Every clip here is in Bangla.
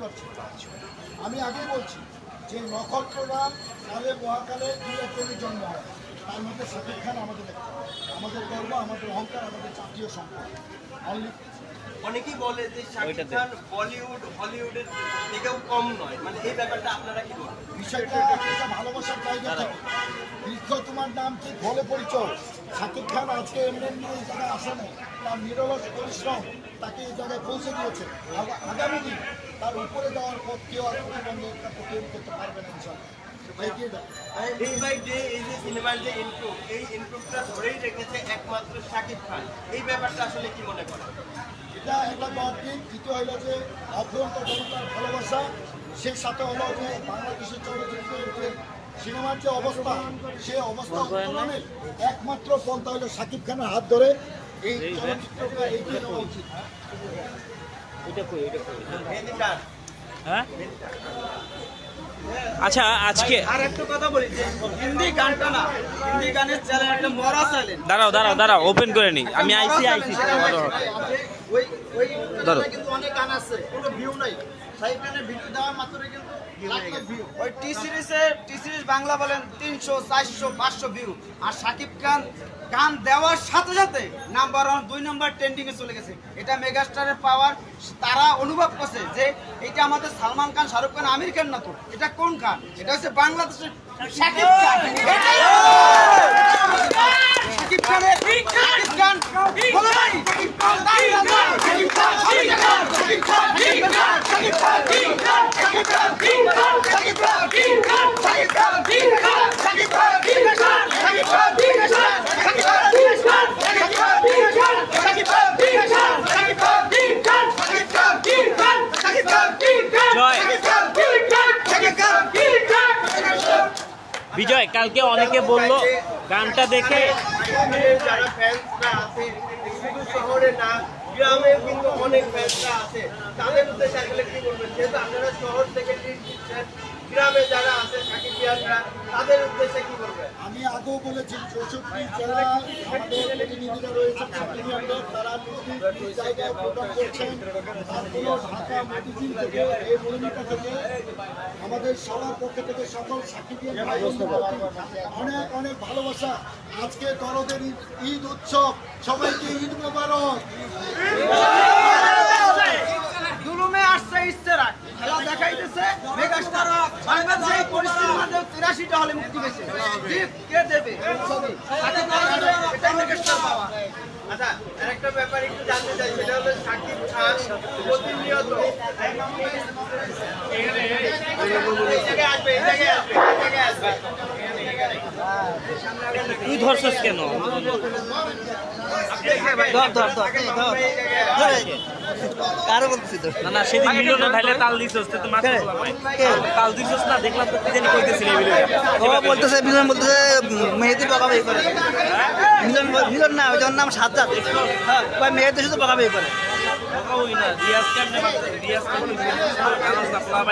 পারছি। আমি আগে বলছি, যে নক্ষত্ররা কালে মহাকালে দুই একজনের জন্ম হয়। তার মধ্যে শাকিব খান আমাদের। আমাদের গর্ব, আমাদের অহংকার, আমাদের জাতীয় সম্পদ। অনলি অনেকেই বলে যে শাকিব খান বলিউড হলিউডের থেকেও কম নয়। মানে এই ব্যাপারটা আপনারা কি বলেন বিষয়টা একটা ভালোবাসার জায়গা থেকে। দীর্ঘ তোমার নাম ঠিক বলে পরিচয়। শাকিব খান আজকে এমনি এমনি এই জায়গায় আসে তার নিরলস পরিশ্রম তাকে এই জায়গায় পৌঁছে দিয়েছে। আগামী দিন তার উপরে যাওয়ার পথ কেউ আর প্রতিবন্ধী কেউ করতে পারবে না ইনশাল্লাহ ডে বাই ডে এই যে সিনেমার যে ইমপ্রুভ এই ইমপ্রুভটা ধরেই রেখেছে একমাত্র শাকিব খান। এই ব্যাপারটা আসলে কি মনে করেন? এটা একটা দ্বিতীয় হলো যে অফুরন্ত জনতার ভালোবাসা সেই সাথে হলো যে বাংলাদেশের চলচ্চিত্রের যে সিনেমার যে অবস্থা সে অবস্থা একমাত্র পন্থা হলো শাকিব খানের হাত ধরে এই চলচ্চিত্রটা এগিয়ে নেওয়া উচিত। এটা কই এটা কই? হ্যাঁ? আচ্ছা আজকে আর একটা কথা বলি হিন্দি গানটা না হিন্দি গানের চ্যানেল একটা মরা চ্যানেল দাঁড়াও দাঁড়াও দাঁড়াও ওপেন করে নি। আমি আইসি আইসি। ওই ওই কিন্তু অনেক গান আছে কোনো ভিউ নাই। সাইড ভিডিও দেওয়া মাত্র কিন্তু। ওই টি সিরিজে টি সিরিজ বাংলা বলেন তিনশো চারশো পাঁচশো ভিউ আর সাকিব খান গান দেওয়ার সাথে সাথে নাম্বার ওয়ান দুই নম্বর ট্রেন্ডিংয়ে চলে গেছে। এটা মেগাস্টারের পাওয়ার তারা অনুভব করছে যে এটা আমাদের সালমান খান শাহরুখ খান আমির খান না তো এটা কোন খান? এটা হচ্ছে বাংলাদেশের সাকিব খান সাকিব খানের সাকিব খান বলো ভাই সাকিব খান সাকিব খান সাকিব খান সাকিব খান সাকিব খান সাকিব খান সাকিব খান সাকিব খান সাকিব খান সাকিব খান সাকিব খান সাকিব খান সাকিব খান সাকিব খান সাকিব খান সাকিব খান সাকিব বিজয়, কালকে অনেকে বলল, গানটা দেখে শুধু শহরে না কিন্তু অনেক ফ্যান্সরা আছে তাদের উদ্দেশ্যে আসলে কি বলবেন? যেহেতু আপনারা শহর থেকে গ্রামে যারা আছে সাকিব তাদের উদ্দেশ্যে কি বলবেন? আমি আগেও বলেছি চৌষট্টি জেলা আমাদের প্রতিনিধিরা সাকিবিয়ানদের তারা নিজ নিজ জায়গায় প্রোগ্রাম করছেন। তারপরেও ঢাকা মতিঝিল থেকে এই মহিমিকা থেকে আমাদের সবার পক্ষ থেকে সকল অনেক অনেক ভালোবাসা। আজকে দরদের ঈদ উৎসব সবাইকে ঈদ মোবারক। জুলুমে আসছে ইচ্ছে রাখ খেলা দেখাইতেছে মেগাস্টার বাংলাদেশের পরিস্থিতির মধ্যে তিরাশিটা হলে মুক্তি পেয়েছে। কে দেবে? ছবি। আচ্ছা, এটাই মেগাস্টার বাবা। আচ্ছা আরেকটা ব্যাপার একটু জানতে চাই সেটা হলো সাকিব খান প্রতিনিয়ত তুই ধরছস কেন? কারও বলতেছি তো না না সেদিন মিলনে ভাইলে তাল দিছস তুই মাছ তাল দিছস না দেখলাম তো কি জানি কইতেছিলি এই ও বলতেছে মিলন বলতেছে মেহেদি পাকাবে করে মিলন মিলন না নাম সাজ্জাদ। হ্যাঁ ওই মেহেদি শুধু করে।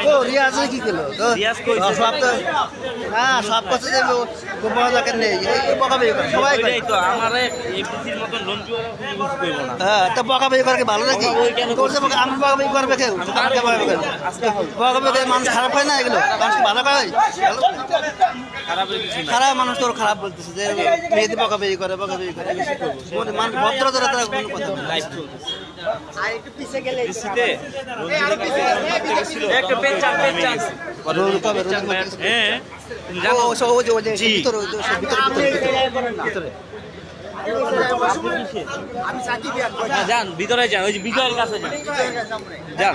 ও রিয়াজ কি করল তো? রিয়াজ সব তো হ্যাঁ সব কথা যে বড় দরকার নেই। এই সবাই তো আমারে এবিসির মতন রঞ্জু না। হ্যাঁ তো পাকাবে করে কি ভালো নাকি? করছে আমি করবে কেউ? করে মানুষ খারাপ হয় না এগুলো? মানুষ ভালো খারাপ মানুষ তোর খারাপ বলতেছে যে মেহেদি পাকাবে করে পাকাবে করে মানুষ ভদ্রতা তারা কোনো কথা যান ভিতরে যান ওই বিজয়ের কাছে যান যান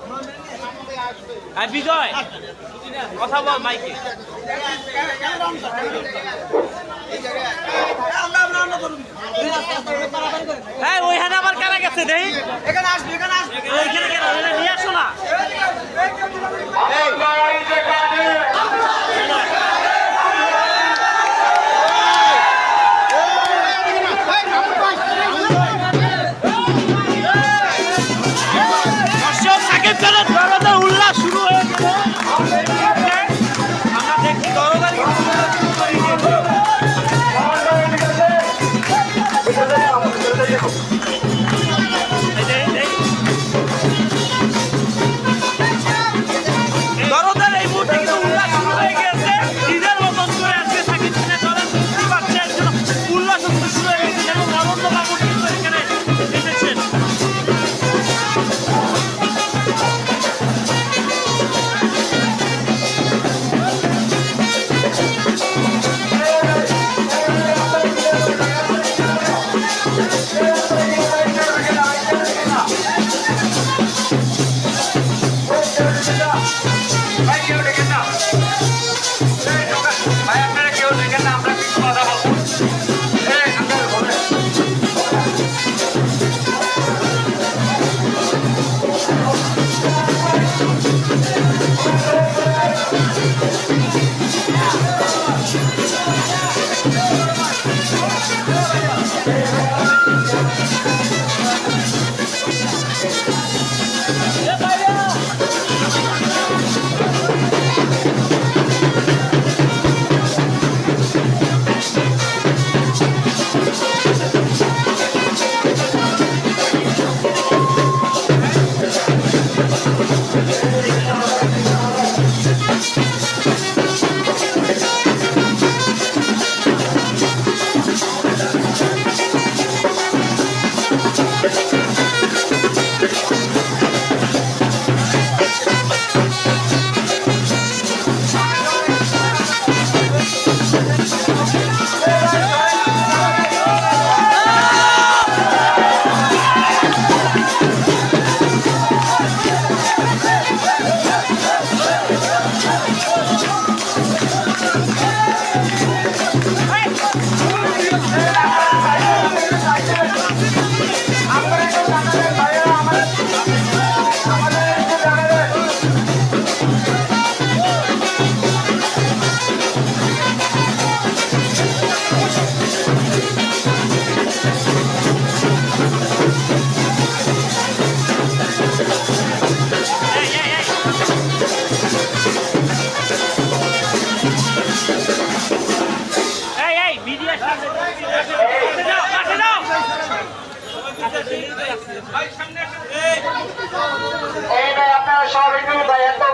আর বিজয় কথা বল মাইকে হ্যাঁ ওইখানে আবার কারা গেছে নেই এখানে আসবি এখানে আসবি ওইখানে কেন নিয়ে আসো না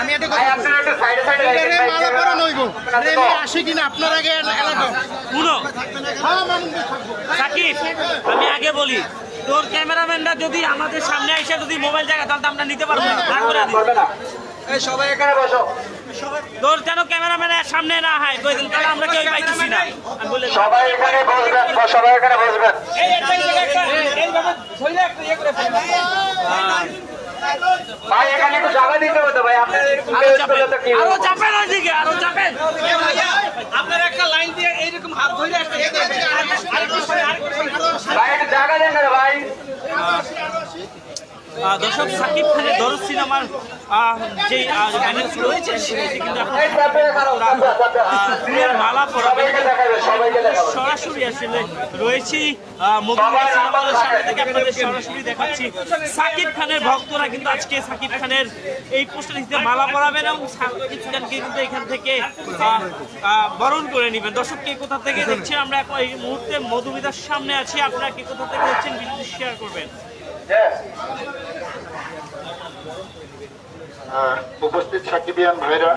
একটু সাইডে সাইডে আসে কিনা আপনার আগে এলাকা শুনো সাকিব আমি আগে বলি তোর ক্যামেরাম্যানরা যদি আমাদের সামনে এসে যদি মোবাইল জায়গা তাহলে আমরা নিতে পারব না না করে দিই। এই সবাই এখানে বসো তোর যেন ক্যামেরাম্যানের সামনে না হয় কই দিন তাহলে আমরা কেউ পাইতেছি না আমি। সবাই এখানে বসবেন সবাই এখানে বসবেন ভাই এখানে একটু জায়গা দিতে হবে তো ভাই আপনারা একটু আরও টেস্ট চাপেন করলে তো কি আরও হবে? চাপেন ওইদিকে আরও চাপেন ভাই একটু জায়গা দেন না রে ভাই আহ, দর্শক সাকিব খানের দরজ সিনেমার যে ব্যানার্স রয়েছে সেটি কিন্তু ফুলের মালা পরাবে সরাসরি আসলে রয়েছি সিনেমার সামনে থেকে সরাসরি সাকিব খানের ভক্তরা কিন্তু আজকে খানের এই মালা পরাবেন এবং বরণ করে নেবেন। কোথা থেকে আমরা এখন মুহূর্তে সামনে আছি। আপনারা কে কোথা থেকে দেখছেন? ভিডিওটি শেয়ার করবেন। উপস্থিত সাকিবিয়ান ভাইরা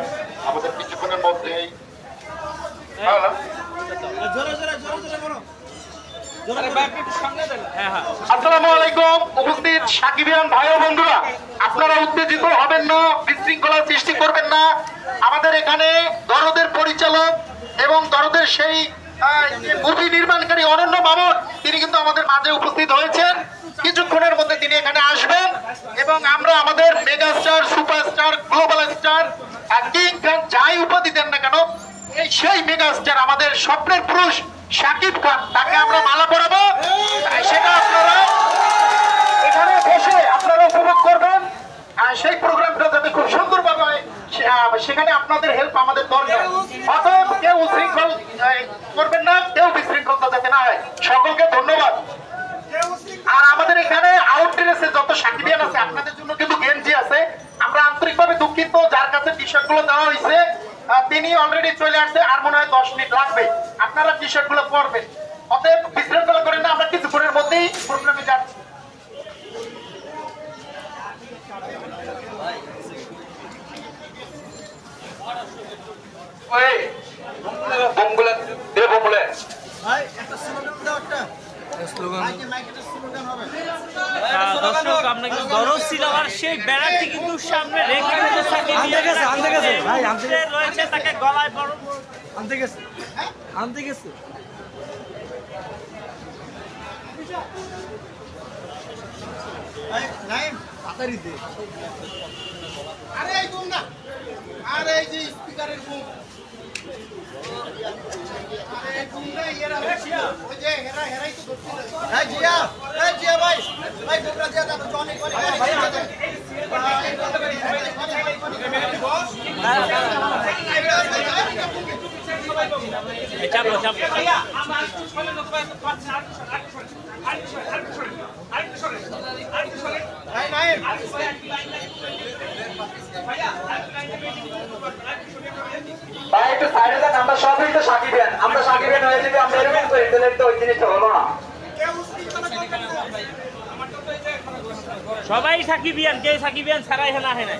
আমাদের কিছুক্ষণের মধ্যেই হ্যাঁ হ্যাঁ। আসসালামু আলাইকুম উপস্থিত সাকিবিয়ান ভাই ও বন্ধুরা। আপনারা উত্তেজিত হবেন না বিশৃঙ্খলার সৃষ্টি করবেন না। আমাদের এখানে দরদের পরিচালক এবং দরদের সেই মুভি নির্মাণকারী অনন্য মামুন তিনি কিন্তু আমাদের মাঝে উপস্থিত হয়েছেন। কিছুক্ষণের মধ্যে তিনি এখানে আসবেন এবং আমরা আমাদের megastar, superstar, global star king Khan যাই উপাধি দেন না কেন সেই মেগাস্টার আমাদের স্বপ্নের পুরুষ শাকিব খান, তাকে আমরা মালা পরাবো। সেটা আপনারা এখানে বসে আপনারা উপভোগ করবেন। সেই প্রোগ্রামটা যাতে খুব সুন্দরভাবে সেখানে আপনাদের হেল্প আমাদের দরকার। অতএব কেউ উশৃঙ্খল করবেন না, কেউ বিশৃঙ্খলতা যাতে না হয়। সকলকে ধন্যবাদ। আর আমাদের এখানে আউটড্রেসে যত সাকিবিয়ান আছে, আপনাদের জন্য কিন্তু গেঞ্জি আছে। আমরা আন্তরিকভাবে দুঃখিত, যার কাছে টি শার্টগুলো দেওয়া হয়েছে। তিনি অলরেডি চলে আসছে, আর মনে হয় দশ মিনিট লাগবে। আপনারা টি শার্টগুলো পরবেন। অতএব বিশৃঙ্খলা করেন না, আমরা কিছুক্ষণের মধ্যেই প্রোগ্রামে যাচ্ছি ওই বোমগুলা দে বোমগুলা ভাই একটা স্লোগান দাও একটা মাইকে মাইকে একটা স্লোগান হবে। আহ, দর্শক আমরা কিন্তু সিনেমার সেই ব্যানারটি কিন্তু সামনে রেখে রয়েছে তাকে গলায় আনতে গেছে। আনতে গেছে। ভাই নাইম। তাড়াতাড়ি দে আরে এই বুম না আরে এই যে স্পিকারের জিয়া ভাই ভাই তোমরা দিয়া দাও জনি করে চাপলো চাপলো ভাই নাইম একটু সাইডে যান আমরা সবই তো সাকিবেন আমরা সাকিবেন হয়ে যদি আমরা এরকম করি তাহলে তো ওই জিনিসটা হলো না। সবাই সাকিবিয়ান কে সাকিবিয়ান ছাড়াই হেনা হেনাই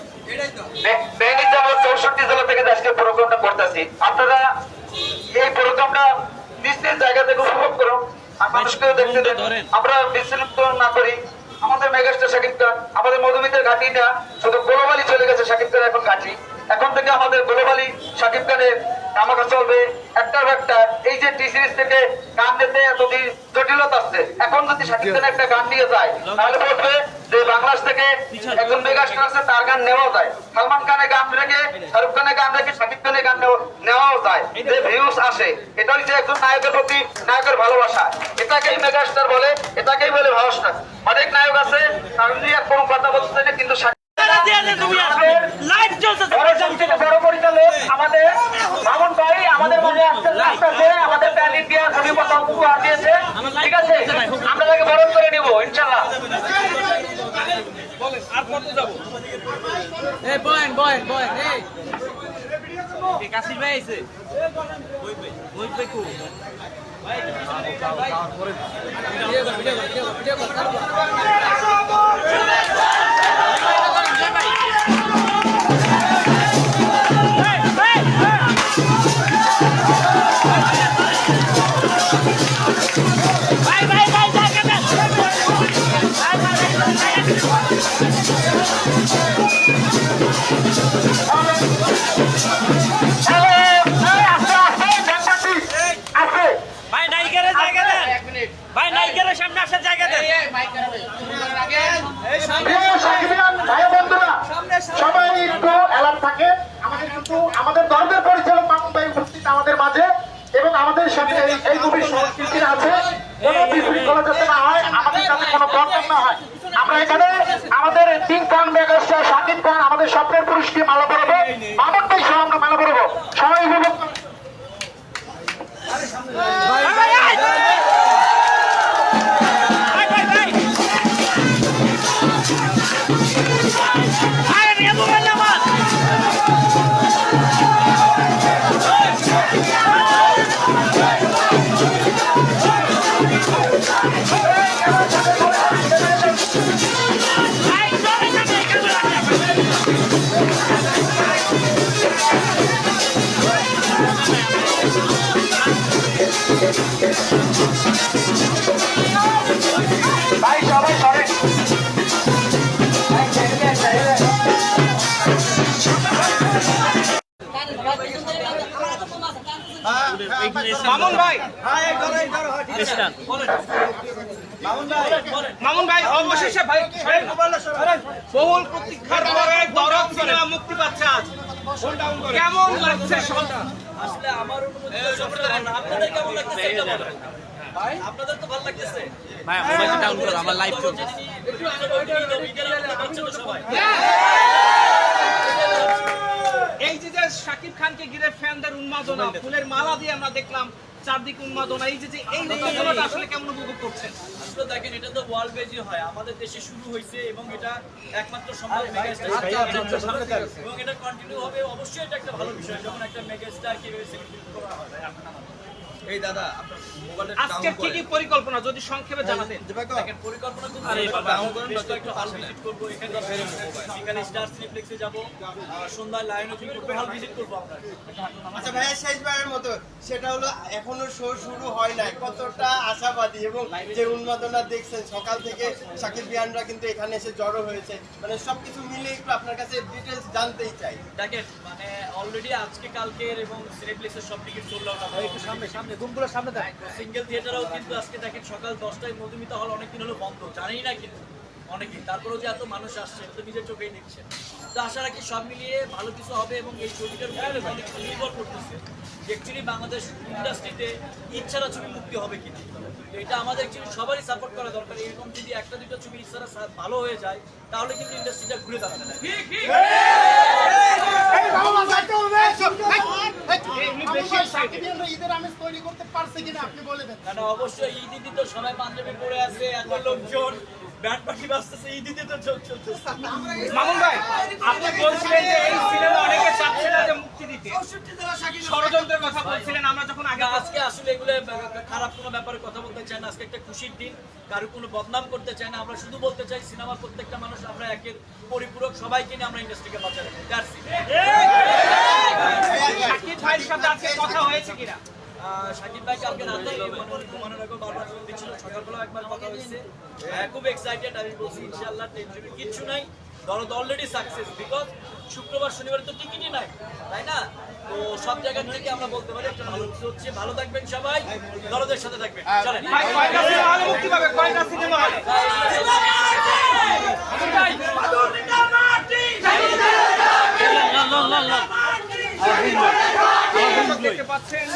বেঙ্গি আমরা চৌষট্টি জেলা থেকে আজকে প্রোগ্রামটা করতেছি। আপনারা এই প্রোগ্রামটা নিজ নিজ জায়গা থেকে উপভোগ করো। আর মানুষকে দেখতে দেন। আমরা বিশৃঙ্খল না করি। আমাদের মেগাস্টার শাকিব খান আমাদের মধুমিতের ঘাটিটা শুধু গ্লোবালি চলে গেছে শাকিব খান এখন ঘাটি। এখন থেকে আমাদের গ্লোবালি শাকিব খানের আমাকে চলবে একটার একটা। এই যে টি সিরিজ থেকে গান দিতে এতদিন জটিলতা আসছে এখন যদি শাকিব খান একটা গান দিয়ে যায়, তাহলে বলবে যে বাংলাদেশ থেকে একজন মেগাস্টার আছে, তার গান নেওয়াও যায়। সালমান খানের গান রেখে শাহরুখ খানের গান রেখে শাকিব খানের গান নেওয়াও যায়। যে ভিউজ আসে, এটা হচ্ছে একজন নায়কের প্রতি নায়কের ভালোবাসা। এটাকেই মেগাস্টার বলে, এটাকেই বলে ভালোবাসা। অনেক নায়ক আছে, তার নিয়ে কোনো কথা বলতে চাই কিন্তু শাকিব লাইভ চলছে বড় সবচেয়ে বড় পরিচালক আমাদের মামুন ভাই আমাদের আসছে আসতেছে আমাদের প্যান ইন্ডিয়া ছবি কথা উপহার দিয়েছে। ঠিক আছে? আমরা তাকে বরণ করে নিব ইনশাল্লাহ। কাশির ভাই আইছে ওই ভাই কো? আছে আরে মামুন ভাই মামুন ভাই অবশেষে ভাই বহুল প্রতীক্ষার পরে দরদ সিনেমা মুক্তি পাচ্ছে আজ কেমন লাগছে আসলে আমার আপনাদের কেমন লাগতেছে আপনাদের তো ভালো লাগতেছে ভাই মোবাইলটা ডাউন করো আমার লাইভ চলছে সবাই এই যে যে শাকিব খানকে ঘিরে ফ্যানদের উন্মাদনা ফুলের মালা দিয়ে আমরা দেখলাম চারদিক উন্মাদনা এই যে যে এই উন্মাদনাটা আসলে কেমন উপভোগ করছেন? আসলে দেখেন এটা তো ওয়ার্ল্ড বেজি হয়। আমাদের দেশে শুরু হয়েছে এবং এটা একমাত্র সম্ভব মেগাস্টার এবং এটা কন্টিনিউ হবে অবশ্যই এটা একটা ভালো বিষয় যখন একটা মেগাস্টার কে সেলিব্রেট করা হয়। এই দাদা আপনার মোবাইলটা আজকে কি কি পরিকল্পনা যদি সংক্ষেপে জানাতেন। দেখেন পরিকল্পনা খুব ভালো বেশ কয়েকটা হল ভিজিট করব এখানে বিকালে স্টার সিনেপ্লেক্সে যাব সন্ধ্যায় লায়ন করব হল ভিজিট করব আমরা। আচ্ছা ভাইয়া শেষবারের মতো সেটা হলো এখনও শো শুরু হয় নাই। কতটা আশাবাদী এবং যে উন্মাদনা দেখছেন সকাল থেকে সাকিব বিয়ানরা কিন্তু এখানে এসে জড়ো হয়েছে। মানে সবকিছু মিলে একটু আপনার কাছে ডিটেলস জানতেই চাই। দেখেন মানে অলরেডি আজকে কালকের এবং সিনেপ্লেক্সের সব টিকিট সোল্ড আউট একটু সামনে সামনে গুমগুলো সামনে দেয় সিঙ্গেল থিয়েটারও কিন্তু আজকে দেখেন সকাল দশটায় মধুমিতা হল অনেকদিন হলো বন্ধ। জানি না কিন্তু অনেকেই। তারপরেও যে এত মানুষ আসছে তো নিজের চোখেই দেখছে তো আশা রাখি সব মিলিয়ে ভালো কিছু হবে এবং এই ছবিটার উপরে অনেক কিছু নির্ভর করতেছে অ্যাকচুয়ালি বাংলাদেশ ইন্ডাস্ট্রিতে ইচ্ছারা ছবি মুক্তি হবে কিনা। তো এটা আমাদের অ্যাকচুয়ালি সবারই সাপোর্ট করা দরকার। এরকম যদি একটা দুটো ছবি ইচ্ছারা ভালো হয়ে যায় তাহলে কিন্তু ইন্ডাস্ট্রিটা ঘুরে দাঁড়াবে অবশ্যই ঈদ ঈদ তো সবাই পাঞ্জাবি পরে আছে এত লোকজন। ব্যাট পাখি বাজতেছে ঈদ ঈদে তো চলতেছে। মামুন ভাই আপনি বলছিলেন যে এই সিনেমা অনেকে চাচ্ছে না যে মুক্তি দিতে। ষড়যন্ত্রের কথা বলছিলেন আমরা যখন আগে আজকে আসলে এগুলো খারাপ কোনো ব্যাপারে কথা বলতে চাই না। আজকে একটা খুশির দিন কারও কোনো বদনাম করতে চাই না। আমরা শুধু বলতে চাই সিনেমার প্রত্যেকটা মানুষ আমরা একের পরিপূরক সবাইকে নিয়ে আমরা ইন্ডাস্ট্রিকে বাঁচাই সাথে আজকে কথা হয়েছে কিনা? শাকিব ভাই কালকে রাতে মানে ঘুমানোর আগে বারবার ফোন দিচ্ছিল। সকালবেলা একবার কথা হয়েছে। হ্যাঁ, খুব এক্সাইটেড আমি বলছি ইনশাআল্লাহ টেনশন কিচ্ছু নাই। দরদ অলরেডি সাকসেস বিকজ শুক্রবার শনিবার তো টিকিটই নাই তাই না? তো সব জায়গা থেকে আমরা বলতে পারি একটা ভালো কিছু হচ্ছে। ভালো থাকবেন সবাই দরদের সাথে থাকবেন। চলেন। দেখতে পাচ্ছেন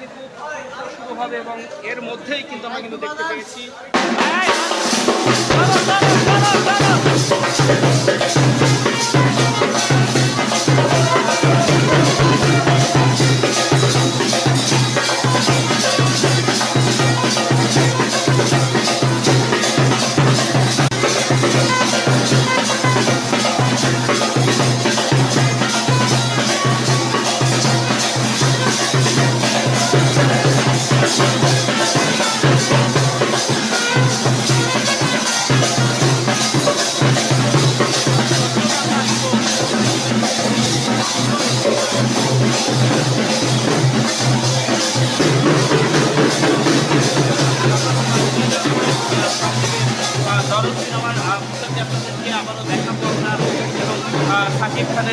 কিন্তু শুরু হবে এবং এর মধ্যেই কিন্তু আমরা কিন্তু দেখতে পেয়েছি। চলো চলো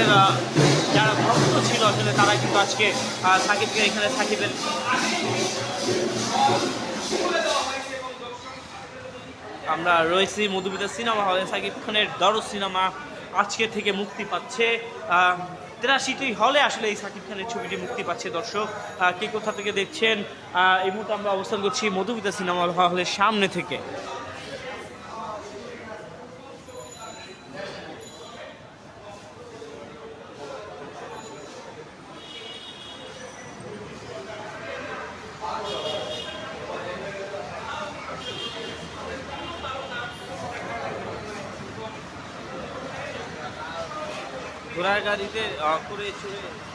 আহ, যারা ভক্ত ছিল আসলে তারা কিন্তু আজকে সাকিবকে এখানে সাকিবের আমরা রয়েছি মধুমিতা সিনেমা হলে। সাকিব খানের দরদ সিনেমা আজকে থেকে মুক্তি পাচ্ছে। তেরাশিটি হলে আসলে এই সাকিব খানের ছবিটি মুক্তি পাচ্ছে। দর্শক কে কোথা থেকে দেখছেন? এই মুহূর্তে আমরা অবস্থান করছি মধুমিতা সিনেমা হলের সামনে থেকে। গাড়িতে করে চড়ে